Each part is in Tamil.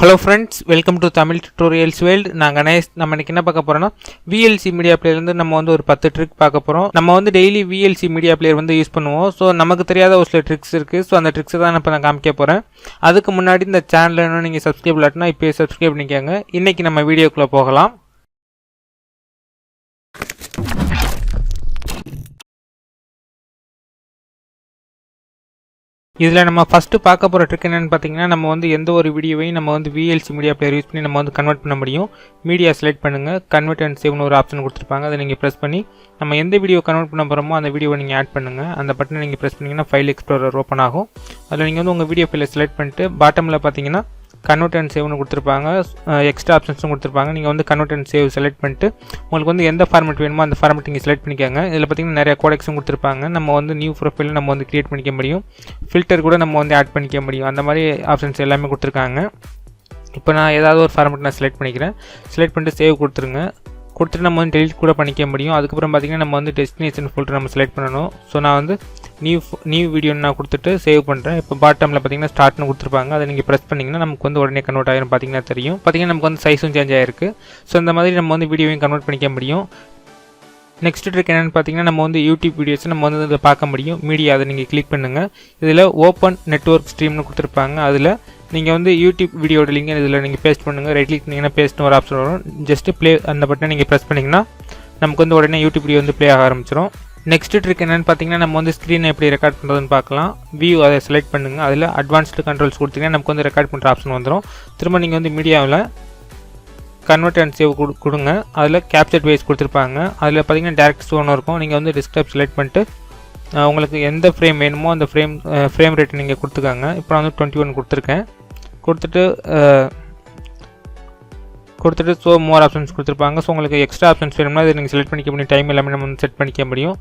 Hello friends welcome to Tamil tutorials world நான் கணேஷ். நம்ம இன்னைக்கு என்ன பார்க்க போகிறோம்னா விஎல்சி மீடியா பிளேயர்லேருந்து நம்ம வந்து ஒரு பத்து ட்ரிக் பார்க்க போகிறோம் நம்ம வந்து டெய்லி விஎல்சி மீடியா பிளேயர் வந்து யூஸ் பண்ணுவோம். ஸோ நமக்கு தெரியாத ஒரு சில ட்ரிக்ஸ் இருக்குது ஸோ அந்த ட்ரிக்ஸை தான் இப்போ நான் காமிக்க போகிறேன் அதுக்கு முன்னாடி இந்த சேனல் நீங்கள் சப்ஸ்கிரைப் இல்லாட்டினா இப்போயே சப்ஸ்கிரைப் பண்ணிக்கோங்க. இன்றைக்கி நம்ம வீடியோக்குள்ளே போகலாம். இதில் நம்ம ஃபஸ்ட்டு பார்க்க போகிற ட்ரிக் என்னென்னு பார்த்தீங்கன்னா நம்ம வந்து எந்த ஒரு வீடியோவையும் நம்ம வந்து விஎல்சி மீடியா பிளேயர் யூஸ் பண்ணி நம்ம வந்து கன்வெர்ட் பண்ண முடியும். மீடியா செலக்ட் பண்ணுங்கள் கன்வெர்ட் அண்ட் சேவ்னு ஒரு ஆப்ஷன் கொடுத்துருப்பாங்க. அதை நீங்கள் ப்ரெஸ் பண்ணி நம்ம எந்த வீடியோ கன்வெர்ட் பண்ண போகிறோமோ அந்த வீடியோவை நீங்கள் ஆட் பண்ணுங்கள் அந்த பட்டனை நீங்கள் ப்ரெஸ் பண்ணிங்கன்னா ஃபைல் எக்ஸ்ப்ளோரர் ஓப்பன் ஆகும். அதில் நீங்கள் வந்து உங்கள் வீடியோ ஃபைலை செலக்ட் பண்ணிட்டு பாட்டமில் பார்த்தீங்கன்னா கன்வெர்ட் அண்ட் சேவ்னு கொடுத்துருப்பாங்க. எக்ஸ்ட்ரா ஆப்ஷன்ஸும் கொடுத்துருப்பாங்க. நீங்கள் வந்து கன்வெர்ட் அண்ட் சேவ் செலக்ட் பண்ணிட்டு உங்களுக்கு வந்து எந்த ஃபார்மெட் வேணுமோ அந்த ஃபார்மெட் நீங்கள் செலக்ட் பண்ணிக்கோங்க. இதில் பார்த்தீங்கன்னா நிறைய கோடெக்ஸும் கொடுத்துருப்பாங்க. நம்ம வந்து நியூ ப்ரொஃபைல் நம்ம வந்து கிரியேட் பண்ணிக்க முடியும். ஃபில்டர் கூட நம்ம வந்து ஆட் பண்ணிக்க முடியும். அந்த மாதிரி ஆப்ஷன்ஸ் எல்லாமே கொடுத்துருக்காங்க. இப்போ நான் ஏதாவது ஒரு ஃபார்மெட் நான் செலக்ட் பண்ணிக்கிறேன். செலக்ட் பண்ணிட்டு சேவ் கொடுத்துருங்க. கொடுத்துட்டு நம்ம வந்து டெலிட் கூட பண்ணிக்க முடியும். அதுக்கப்புறம் பார்த்திங்கன்னா நம்ம வந்து டெஸ்டினேஷன் ஃபோல்டர் நம்ம செலக்ட் பண்ணணும். ஸோ நான் வந்து நியூ நியூ வீடியோன்னு நான் கொடுத்துட்டு சேவ் பண்ணுறேன் இப்போ பாட்டமில் பார்த்தீங்கன்னா ஸ்டார்ட்னு கொடுத்துருப்பாங்க. அதை நீங்கள் ப்ரெஸ் பண்ணிங்கன்னா நமக்கு வந்து உடனே கன்வெர்ட் ஆகிரும் பார்த்தீங்கன்னா தெரியும். பார்த்தீங்கன்னா நமக்கு வந்து சைஸும் சேஞ்ச் ஆகிருக்கு ஸோ இந்த மாதிரி நம்ம வந்து வீடியோவையும் கன்வெர்ட் பண்ணிக்க முடியும். நெக்ஸ்ட் ட்ரிக் என்னென்னு பார்த்தீங்கன்னா நம்ம வந்து யூடியூப் வீடியோஸ் நம்ம வந்து இதில் பார்க்க முடியும். மீடியா அதை நீங்கள் கிளிக் பண்ணுங்கள் இதில் ஓப்பன் நெட்ஒர்க் ஸ்ட்ரீம்னு கொடுத்துருப்பாங்க. அதில் நீங்கள் வந்து யூடியூப் வீடியோட லிங்க் இதில் நீங்கள் பேஸ்ட் பண்ணுங்கள் ரைட் கிளிக் பண்ணிங்கன்னா பேஸ்ட்னு ஒரு ஆப்ஷன் வரும். ஜஸ்ட்டு ப்ளே அந்த பட்டனை நீங்கள் ப்ரெஸ் பண்ணிங்கன்னா நமக்கு வந்து உடனே யூடியூப் வீடியோ வந்து ப்ளே ஆக ஆரம்பிச்சிடும் நெக்ஸ்ட் ட்ரிக் என்னென்னு பார்த்தீங்கன்னா நம்ம வந்து ஸ்க்ரீனை எப்படி ரெக்கார்ட் பண்ணுறதுன்னு பார்க்கலாம். வியூ அதை செலக்ட் பண்ணுங்கள் அதில் அட்வான்ஸ்டு கண்ட்ரோல்ஸ் கொடுத்தீங்கன்னா நமக்கு வந்து ரெக்கார்ட் பண்ணுற ஆப்ஷன் வந்துடும் திரும்ப நீங்கள் வந்து மீடியாவில் கன்வெர்ட் அண்ட் சேவ் கொடுங்க. அதில் கேப்சர் பேஸ் கொடுத்துருப்பாங்க. அதில் பார்த்தீங்கன்னா டேரக்ட் ஸ்டோன் இருக்கும். நீங்கள் வந்து டிஸ்கிரைப் செலக்ட் பண்ணிட்டு உங்களுக்கு எந்த ஃப்ரேம் வேணுமோ அந்த ஃப்ரேம் ஃப்ரேம் ரேட் நீங்கள் கொடுத்துக்காங்க. இப்போ நான் வந்து டுவெண்ட்டி ஒன் கொடுத்துருக்கேன். கொடுத்துட்டு கொடுத்துட்டு ஸோ மோர் ஆப்ஷன்ஸ் கொடுத்துருப்பாங்க. ஸோ உங்களுக்கு எக்ஸ்ட்ரா ஆப்ஷன்ஸ் வேணும்னா இதை நீங்கள் செலக்ட் பண்ணிக்க முடியும். டைம் எல்லாமே நம்ம வந்து செட் பண்ணிக்க முடியும்.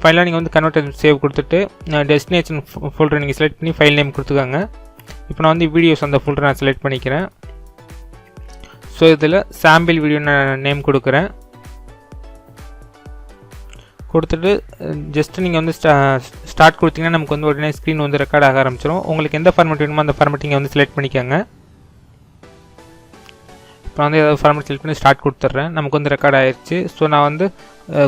ஃபைலாக நீங்கள் வந்து கன்வெர்ட் சேவ் கொடுத்துட்டு டெஸ்டினேஷன் ஃபோல்டர் நீங்கள் செலக்ட் பண்ணி ஃபைல் நேம் கொடுத்துக்காங்க. இப்போ நான் வந்து வீடியோஸ் அந்த ஃபோல்டர் நான் செலக்ட் பண்ணிக்கிறேன். ஸோ இதில் சாம்பிள் வீடியோ நான் நேம் கொடுக்குறேன். கொடுத்துட்டு ஜஸ்ட் நீங்கள் வந்து ஸ்டா ஸ்டார்ட் கொடுத்தீங்கன்னா நமக்கு வந்து உடனே ஸ்க்ரீன் வந்து ரெக்கார்ட் ஆக ஆரம்பிச்சிடும் உங்களுக்கு எந்த ஃபார்மெட் வேணுமோ அந்த ஃபார்மெட் நீங்கள் வந்து செலக்ட் பண்ணிக்கோங்க. இப்போ வந்து ஏதாவது ஃபார்மெட் செலக்ட் பண்ணி ஸ்டார்ட் கொடுத்துட்றேன். நமக்கு வந்து ரெக்கார்ட் ஆயிடுச்சு ஸோ நான் வந்து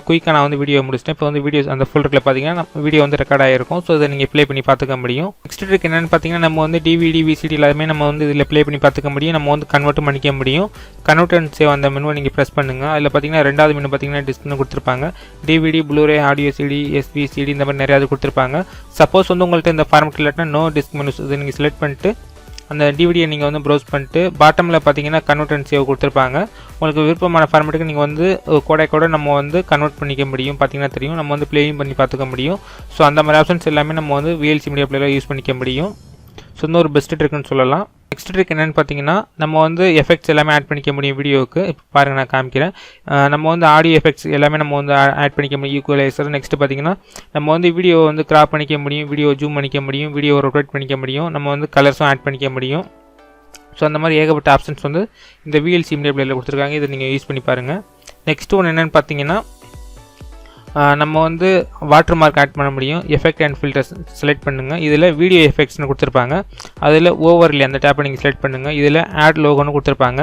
குயிக்காக நான் வந்து வீடியோ முடிச்சிட்டேன். இப்போ வந்து வீடியோ அந்த ஃபோல்டரில் பார்த்தீங்கன்னா வீடியோ வந்து ரெக்கார்ட் ஆகிருக்கும் ஸோ இதை நீங்கள் ப்ளே பண்ணி பார்த்துக்க முடியும். நெக்ஸ்ட் ட்ரிக் என்னென்னு பார்த்தீங்கன்னா நம்ம வந்து டிவிடி விசிடி எல்லாமே நம்ம வந்து இதில் ப்ளே பண்ணி பார்த்துக்க முடியும். நம்ம வந்து கன்வெர்ட்டும் பண்ணிக்க முடியும். கன்வெர்ட் அண்ட் சேவ் அந்த மெனுவை நீங்கள் ப்ரெஸ் பண்ணுங்கள் அதில் பார்த்தீங்கன்னா ரெண்டாவது மெனு பார்த்தீங்கன்னா டிஸ்க்னு கொடுத்துருப்பாங்க. DVD Blu ray audio CD SP CD இந்த மாதிரி நிறையா கொடுத்துருப்பாங்க. சப்போஸ் வந்து உங்கள்கிட்ட இந்த ஃபார்மெட் இல்லாட்டினா நோ டிஸ்க் மெனுஸ் இதை நீங்கள் செலக்ட் பண்ணிட்டு அந்த டிவிடியை நீங்கள் வந்து ப்ரௌஸ் பண்ணிட்டு பாட்டமில் பார்த்தீங்கன்னா கன்வெர்ட் அண்ட் சேவ் கொடுத்துருப்பாங்க. உங்களுக்கு விருப்பமான ஃபார்மேட்டுக்கு நீங்கள் வந்து கூட கூட நம்ம வந்து கன்வெர்ட் பண்ணிக்க முடியும். பார்த்தீங்கன்னா தெரியும். நம்ம வந்து ப்ளேயும் பண்ணி பார்த்துக்க முடியும். ஸோ அந்த மாதிரி ஆப்ஷன்ஸ் எல்லாமே நம்ம வந்து விஎல்சி மீடியா பிளேயரில் யூஸ் பண்ணிக்க முடியும். ஸோ இன்னொரு ஒரு பெஸ்ட் ட்ரிக்னு சொல்லலாம். நெக்ஸ்ட் ட்ரிக் என்னென்னு பார்த்தீங்கன்னா நம்ம வந்து எஃபெக்ட்ஸ் எல்லாமே ஆட் பண்ணிக்க முடியும் வீடியோவுக்கு இப்போ பாருங்கள் நான் காமிக்கிறேன். நம்ம வந்து ஆடியோ எஃபெக்ட்ஸ் எல்லாமே நம்ம வந்து ஆட் பண்ணிக்க முடியும் ஈக்குவலைசர் நெக்ஸ்ட் பார்த்தீங்கன்னா நம்ம வந்து வீடியோ வந்து கிராப் பண்ணிக்க முடியும் வீடியோ ஜூம் பண்ணிக்க முடியும் வீடியோ ரொட்டேட் பண்ணிக்க முடியும் நம்ம வந்து கலர்ஸும் ஆட் பண்ணிக்க முடியும். ஸோ அந்த மாதிரி ஏகப்பட்ட ஆப்ஷன்ஸ் வந்து இந்த விஎல்சி மீடியா பிளேயில் கொடுத்துருக்காங்க. இதை நீங்கள் யூஸ் பண்ணி பாருங்கள் நெக்ஸ்ட் ஒன்று என்னென்னு பார்த்தீங்கன்னா நம்ம வந்து வாட்டர் மார்க் ஆட் பண்ண முடியும். எஃபெக்ட் அண்ட் ஃபில்டர்ஸ் செலக்ட் பண்ணுங்கள் இதில் வீடியோ எஃபெக்ட்ஸ்னு கொடுத்துருப்பாங்க. அதில் ஓவரில் அந்த டேப்பை நீங்கள் செலக்ட் பண்ணுங்கள் இதில் ஆட் லோகோன்னு கொடுத்துருப்பாங்க.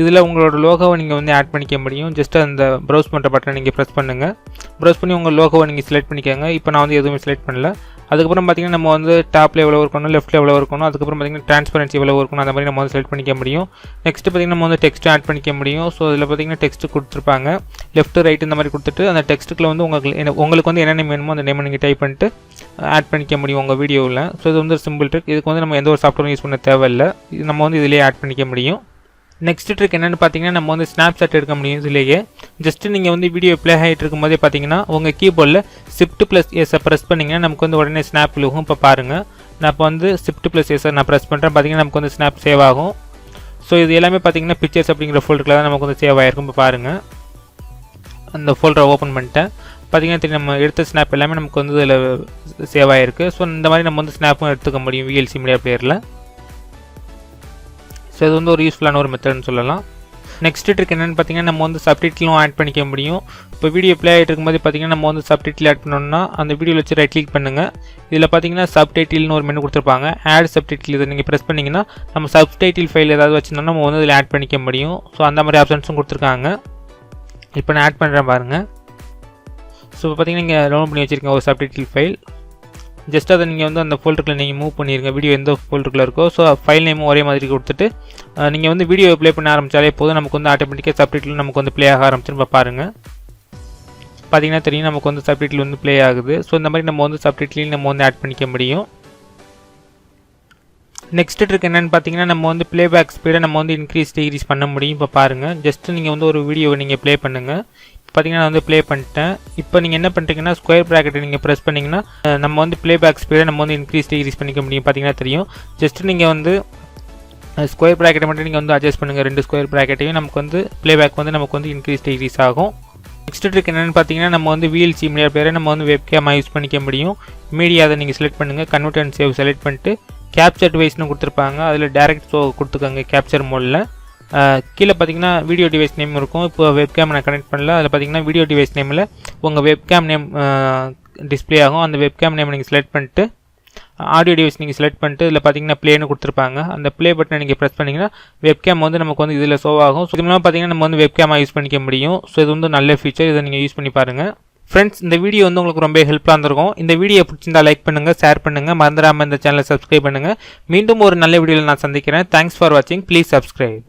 இதில் உங்களோட லோகோவை நீங்கள் வந்து ஆட் பண்ணிக்க முடியும். ஜஸ்ட் அந்த ப்ரௌஸ் பண்ணுற பட்டனை நீங்கள் ப்ரெஸ் பண்ணுங்கள் ப்ரௌஸ் பண்ணி உங்கள் லோகோவை நீங்கள் செலக்ட் பண்ணிக்கோங்க. இப்போ நான் வந்து எதுவுமே செலக்ட் பண்ணல. அதுக்கப்புறம் பார்த்திங்கன்னா நம்ம வந்து டாப்பில் எவ்வளோ இருக்கணும் லெஃப்ட்டில் எவ்வளோ இருக்கணும் அதுக்கப்புறம் பார்த்திங்கன்னா ட்ரான்ஸ்பரன்சி எவ்வளோ இருக்கணும் அந்த மாதிரி நம்ம வந்து செலக்ட் பண்ணிக்க முடியும். நெக்ஸ்ட் பார்த்திங்கன்னா நம்ம வந்து டெக்ஸ்ட் ஆட் பண்ணிக்க முடியும். ஸோ இதில் பார்த்திங்கன்னா டெக்ஸ்ட் கொடுத்துருப்பாங்க. லெஃப்ட் ரைட் இந்த மாதிரி கொடுத்துட்டு அந்த டெக்ஸ்ட்டுக்குள்ள வந்து உங்களுக்கு உங்களுக்கு வந்து என்னென்ன வேணுமோ அந்த நேம் நீங்கள் டைப் பண்ணிட்டு ஆட் பண்ணிக்க முடியும் உங்கள் வீடியோவில் ஸோ இது வந்து ஒரு சிம்பிள் ட்ரிக் இதுக்கு வந்து நம்ம எந்த ஒரு சாஃப்ட்வேரும் யூஸ் பண்ண தேவையில்லை. இது நம்ம வந்து இதிலேயே ஆட் பண்ணிக்க முடியும். நெக்ஸ்ட் ட்ரிக் என்னென்னு பார்த்தீங்கன்னா நம்ம வந்து ஸ்னாப் ஷாட் எடுக்க முடியும் இதுலேயே. ஜஸ்ட்டு நீங்கள் வந்து வீடியோ ப்ளே ஆகிட்டு இருக்கும்போதே பார்த்தீங்கன்னா உங்கள் கீபோர்டில் ஷிஃப்ட் ப்ளஸ் எஸை ப்ரெஸ் பண்ணிங்கன்னா நமக்கு வந்து உடனே ஸ்னாப் விழுகும். இப்போ பாருங்கள் நான் இப்போ வந்து ஷிஃப்ட் ப்ளஸ் எஸ்ஸை நான் ப்ரெஸ் பண்ணுறேன் பார்த்தீங்கன்னா நமக்கு வந்து ஸ்னாப் சேவ் ஆகும். ஸோ இது எல்லாமே பார்த்தீங்கன்னா பிக்சர்ஸ் அப்படிங்கிற ஃபோல்டரில் தான் நமக்கு வந்து சேவ் ஆகிருக்கும் இப்போ பாருங்கள் அந்த ஃபோல்டரை ஓப்பன் பண்ணிட்டேன். பார்த்தீங்கன்னா தெரியும் நம்ம எடுத்த ஸ்னாப் எல்லாமே நமக்கு வந்து இதில் சேவ் ஆகிருக்கு ஸோ இந்த மாதிரி நம்ம வந்து ஸ்னாப்பும் எடுத்துக்க முடியும். விஎல்சி மீடியா பிளேயரில் ஸோ இது வந்து ஒரு யூஸ்ஃபுல்லான ஒரு மெத்தட்னு சொல்லலாம். நெக்ஸ்ட் ட்ரிக் என்னென்னு பார்த்தீங்கன்னா நம்ம வந்து சப்டைட்டிலும் ஆட் பண்ணிக்க முடியும். இப்போ வீடியோ ப்ளே ஆகிட்டு இருக்கும்போது பார்த்தீங்கன்னா நம்ம வந்து சப்டைட்டில் ஆட் பண்ணோம்னா அந்த வீடியோவில் வச்சு ரைட் கிளிக் பண்ணுங்கள் இதில் பார்த்தீங்கன்னா சப்டைட்டில்னு ஒரு மெனு கொடுத்துருப்பாங்க. ஆட் சப்டைட்டில் இதை நீங்கள் ப்ரெஸ் பண்ணிங்கன்னா நம்ம சப்டைட்டில் ஃபைல் ஏதாவது வச்சுருந்தோம்னா நம்ம வந்து இதில் ஆட் பண்ணிக்க முடியும். ஸோ அந்த மாதிரி ஆப்ஷன்ஸும் கொடுத்துருக்காங்க. இப்போ நான் ஆட் பண்ணுறேன் பாருங்கள் ஸோ இப்போ பார்த்தீங்கன்னா நீங்கள் டவுன்லோட் பண்ணி வச்சுருக்கேன் ஒரு சப்டைட்டில் ஃபைல் ஜஸ்ட் அதை நீங்கள் வந்து அந்த ஃபோல்டருக்குள்ள நீங்கள் மூவ் பண்ணிடுங்க வீடியோ எந்த ஃபோல்டருக்குள்ள இருக்கோ. ஸோ ஃபைல் நேமும் ஒரே மாதிரி கொடுத்துட்டு நீங்கள் வந்து வீடியோ ப்ளே பண்ண ஆரம்பித்தாலே போதும். நமக்கு வந்து ஆட்டோமேட்டிக்காக சப்டைட்டில் நமக்கு வந்து ப்ளே ஆக ஆரம்பிச்சுன்னு பாருங்கள் பார்த்தீங்கன்னா தெரியும் நமக்கு வந்து சப்டைட்டில் வந்து ப்ளே ஆகுது. ஸோ இந்த மாதிரி நம்ம வந்து சப்டைட்டிலையும் நம்ம வந்து ஆட் பண்ணிக்க முடியும். நெக்ஸ்ட் ட்ரிக் என்னென்னு பார்த்தீங்கன்னா நம்ம வந்து ப்ளேபேக் ஸ்பீடை நம்ம வந்து இன்க்ரீஸ் டிக்ரீஸ் பண்ண முடியும். இப்போ பாருங்கள் ஜஸ்ட் நீங்கள் வந்து ஒரு வீடியோவை நீங்கள் ப்ளே பண்ணுங்கள் பார்த்தீங்கன்னா நான் வந்து ப்ளே பண்ணிட்டேன். இப்போ நீங்கள் என்ன பண்ணுறீங்கன்னா ஸ்கொயர் ப்ராக்கெட்டை நீங்கள் ப்ரெஸ் பண்ணிங்கன்னா நம்ம வந்து ப்ளேபேக் ஸ்பீடை நம்ம வந்து இன்க்ரீஸ் டிக்ரீஸ் பண்ணிக்க முடியும் பார்த்தீங்கன்னா தெரியும். ஜஸ்ட் நீங்கள் வந்து ஸ்கொயர் ப்ராக்கெட்டை மட்டும் நீங்கள் வந்து அட்ஜஸ்ட் பண்ணுங்கள் ரெண்டு ஸ்கொயர் ப்ராக்கெட்டையும் நமக்கு வந்து ப்ளேபேக் வந்து நமக்கு வந்து இன்க்ரீஸ் டிக்ரீஸ் ஆகும். நெக்ஸ்ட் ட்ரிக் என்னென்னு பார்த்தீங்கன்னா நம்ம வந்து வீல் மீடியா பேரை நம்ம வந்து வெப் கேமாக யூஸ் பண்ணிக்க முடியும். மீடியா அதை நீங்கள் செலக்ட் பண்ணுங்கள் கன்வெர்ட் அண்ட் சேவ் செலக்ட் பண்ணிட்டு கேப்சர் டிவைஸ்னு கொடுத்துருப்பாங்க. அதில் டேரக்ட் ஷோ கொடுத்துக்கோங்க கேப்சர் மோடில் கீழே பார்த்தீங்கன்னா வீடியோ டிவைஸ் நேம் இருக்கும். இப்போ வெப்கேம் நான் கனெக்ட் பண்ணல. அதில் பார்த்தீங்கன்னா வீடியோ டிவைஸ் நேமில் உங்கள் வெப்கேம் நேம் டிஸ்பிளே ஆகும். அந்த வெப்கேம் நேம் நீங்கள் செலக்ட் பண்ணிட்டு ஆடியோ டிவைஸ் நீங்கள் செலக்ட் பண்ணிட்டு இதில் பார்த்தீங்கன்னா ப்ளேன்னு கொடுத்துருப்பாங்க. அந்த ப்ளே பட்டனை நீங்கள் ப்ரெஸ் பண்ணிங்கன்னா வெப்கேம் வந்து நமக்கு வந்து இதில் ஷோ ஆகும். ஸோ இது மூலமாக பார்த்தீங்கன்னா நம்ம வந்து வெப்கேமாக யூஸ் பண்ணிக்க முடியும். ஸோ இது வந்து நல்ல ஃபீச்சர் இதை நீங்கள் யூஸ் பண்ணி பாருங்கள் ஃப்ரெண்ட்ஸ் இந்த வீடியோ வந்து உங்களுக்கு ரொம்ப ஹெல்ப்ஃபுல்லாக இருந்திருக்கும். இந்த வீடியோ பிடிச்சிருந்தா லைக் பண்ணுங்கள் ஷேர் பண்ணுங்கள் மறந்துடாமல் இந்த சேனலை சப்ஸ்கிரைப் பண்ணுங்கள் மீண்டும் ஒரு நல்ல வீடியோவில் நான் சந்திக்கிறேன். தேங்க்ஸ் ஃபார் வாட்சிங் ப்ளீஸ் சப்ஸ்கிரைப்